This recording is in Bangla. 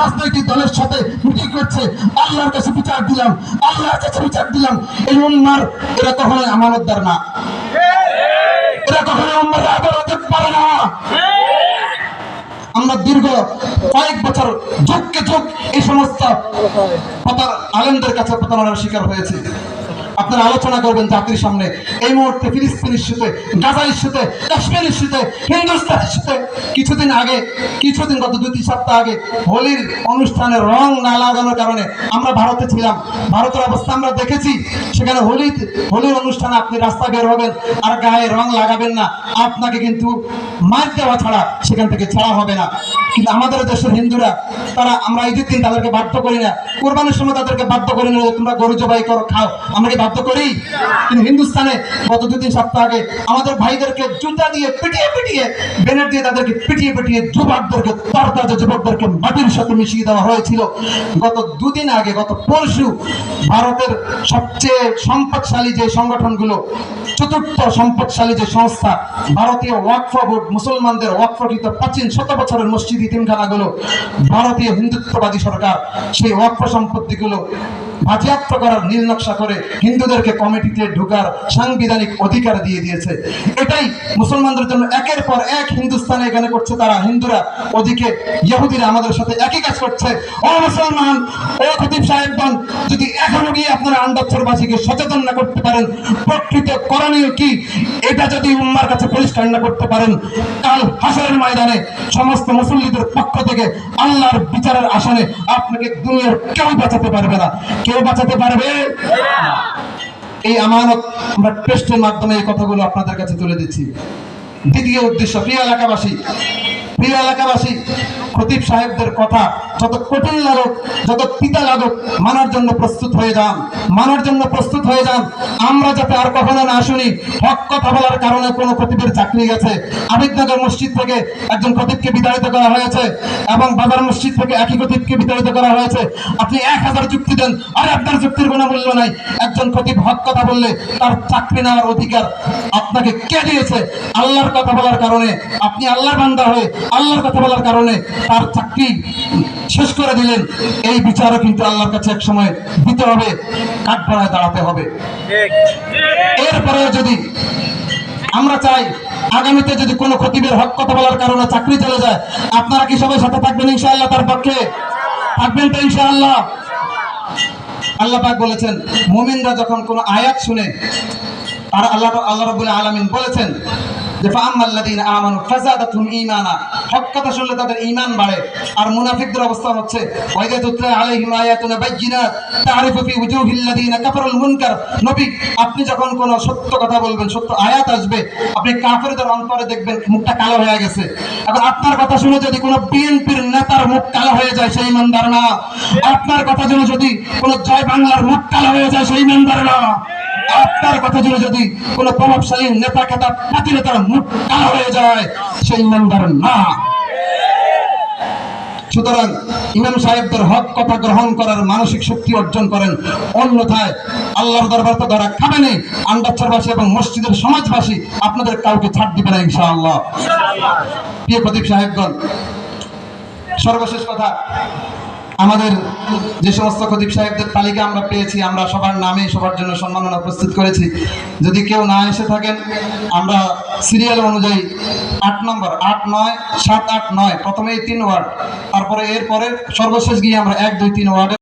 রাজনৈতিক দলের সাথে মিটিং করছে। আল্লাহর কাছে বিচার দিলাম। আল্লাহর কাছে বিচার দিলাম। এই উম্মার, এরা আমানতদার না। এরা কখনো উম্মার পারে না। আমরা দীর্ঘ কয়েক বছর যুগকে যুগ এই সমস্ত আলেমদের কাছে প্রতারণার শিকার হয়েছে। আপনারা আলোচনা করবেন জাতির সামনে। এই মুহূর্তে ফিলিস্তিন ইস্যুতে গাজা ইস্যুতে কাশ্মীর ইস্যুতে হিন্দুস্তান ইস্যুতে কিছুদিন আগে, কিছুদিন গত দুই তিন সপ্তাহ আগে হোলির অনুষ্ঠানে রং না লাগানোর কারণে আমরা ভারতে ছিলাম। ভারতের অবস্থা আমরা দেখেছি। সেখানে হোলি, হোলির অনুষ্ঠানে আপনি রাস্তা বের হবেন আর গায়ে রং লাগাবেন না। আপনাকে কিন্তু মার দেওয়া ছাড়া সেখান থেকে ছাড়া হবে না। কিন্তু আমাদের দেশের হিন্দুরা, তারা আমরা ঈদের দিন তাদেরকে বাধ্য করি না। কোরবানির সময় তাদেরকে বাধ্য করি না তোমরা গরু জবাই করো, খাও। আমরা কি বাধ্য করি? কিন্তু হিন্দুস্তানে গত দু তিন সপ্তাহ আগে আমাদের ভাইদেরকে জুতা দিয়ে পিটিয়ে পিটিয়ে বেনেট দিয়ে তাদেরকে পিটিয়ে পিটিয়ে যুবকদেরকে, তরতাজা যুবকদেরকে মাটির সাথে মিশিয়ে দেওয়া হয়েছিল। গত দুদিন আগে, গত পরশু ভারতের সবচেয়ে সম্পদশালী যে সংগঠনগুলো, চতুর্থ সম্পদশালী যে সংস্থা, ভারতীয় ওয়াকফ বোর্ড, মুসলমানদের ওয়াকফকৃত প্রাচীন শত বছরের মসজিদ ইতিমখানাগুলো ভারতীয় হিন্দুত্ববাদী সরকার সেই ওয়াকফ সম্পত্তিগুলো বাজেয়াপ্ত করার নীল নকশা করে হিন্দুদেরকে কমিটিতে ঢোকার সাংবিধানিক অধিকার দিয়ে দিয়েছে। এটাই মুসলমানদের জন্য একের পর এক হিন্দুস্তানে এখানে করছে তারা। হিন্দুরা ওদিকে, ইহুদিরা আমাদের সাথে একই কাজ করছে। ও মুসলমান, ও খতিব সাহেবগণ, যদি এখনও গিয়ে আপনারা আন্দাজবাসীকে সচেতন না করতে পারেন, প্রকৃত করণীয় কি? এটা যদি উম্মার কাছে পরিষ্কার না করতে পারেন, কাল হাসরের ময়দানে সমস্ত মুসল্লিদের পক্ষ থেকে আল্লাহর বিচারের আসনে আপনাকে দুনিয়ার কেউ বাঁচাতে পারবে না। কেউ বাঁচাতে পারবে? এই আমানত আমরা টেস্টের মাধ্যমে এই কথাগুলো আপনাদের কাছে তুলে দিচ্ছি। দ্বিতীয় উদ্দেশ্য, প্রিয় এলাকাবাসী প্রিয় এলাকাবাসী, খতিব সাহেবদের কথা যত কঠিন লাগুক, যত পিতা লাগুক, মানার জন্য প্রস্তুত হয়ে যান। মানার জন্য প্রস্তুত হয়ে যান। আমরা যাতে আর কখনো না শুনি, হক কথা বলার কারণে কোনো খতিবের চাকরি গেছে। আবিদনগর মসজিদ থেকে একজন খতিবকে বিতাড়িত করা হয়েছে এবং বাজার মসজিদ থেকে একই খতিবকে বিতাড়িত করা হয়েছে। আপনি এক হাজার যুক্তি দেন, আর আপনার যুক্তির কোনো মূল্য নাই। একজন খতিব হক কথা বললে তার চাকরি নেওয়ার অধিকার আপনাকে কে দিয়েছে? আল্লাহর কথা বলার কারণে আপনি আল্লাহর বান্দা হয়ে আল্লাহর কথা বলার কারণে তার চাকরি শেষ করে দিলেন। এই বিচারও কিন্তু আল্লাহর কাছে এক সময় দিতে হবে, কাঠগড়ায় দাঁড়াতে হবে। এরপরে যদি আমরা চাই, আগামীতে যদি কোনো খতিবের হক কথা বলার কারণে চাকরি চলে যায়, আপনারা কি সবাই সাথে থাকবেন ইনশাআল্লাহ তার পক্ষে? থাকবেন তো ইনশাআল্লাহ। আল্লাহ পাক বলেছেন, মুমিনরা যখন কোনো আয়াত শুনে আর আল্লাহ আল্লাহ রাব্বুল আলামিন বলেছেন যে আপনি যখন কোনো সত্য কথা বলবেন, সত্য আয়াত আসবে, আপনি কাফেরদের অন্তরে দেখবেন মুখটা কালো হয়ে গেছে। এখন আপনার কথা শুনে যদি কোনো বিএনপির নেতার মুখ কালো হয়ে যায়, সেই ইমানদার না। আপনার কথা শুনে যদি কোনো জয় বাংলার মুখ কালো হয়ে যায়, সেই ইমানদার না। আপনার কথা জুড়ে যদি কোনো প্রভাবশালী নেতা খেতা পাতি নেতার মুখ কালো হয়ে যায় সেই ইমানদার না। সুতরাং ইমাম সাহেবদের হক কথা গ্রহণ করার মানসিক শক্তি অর্জন করেন। অন্যথায় আল্লাহর দরবার তো ধরা খাবে নেই আন্দাচ্ছারবাসী এবং মসজিদের সমাজবাসী আপনাদের কাউকে ছাড় দিবে না, ইনশাআল্লাহ। প্রিয় প্রদীপ সাহেবগণ, সর্বশেষ কথা আমাদের যে সমস্ত খতিব সাহেবদের তালিকা আমরা পেয়েছি, আমরা সবার নামে সবার জন্য সম্মাননা প্রস্তুত করেছি। যদি কেউ না এসে থাকেন, আমরা সিরিয়াল অনুযায়ী আট নম্বর, আট নয়, সাত আট নয়, প্রথমেই তিন ওয়ার্ড, তারপরে এরপরে সর্বশেষ গিয়ে আমরা এক, দুই, তিন ওয়ার্ডে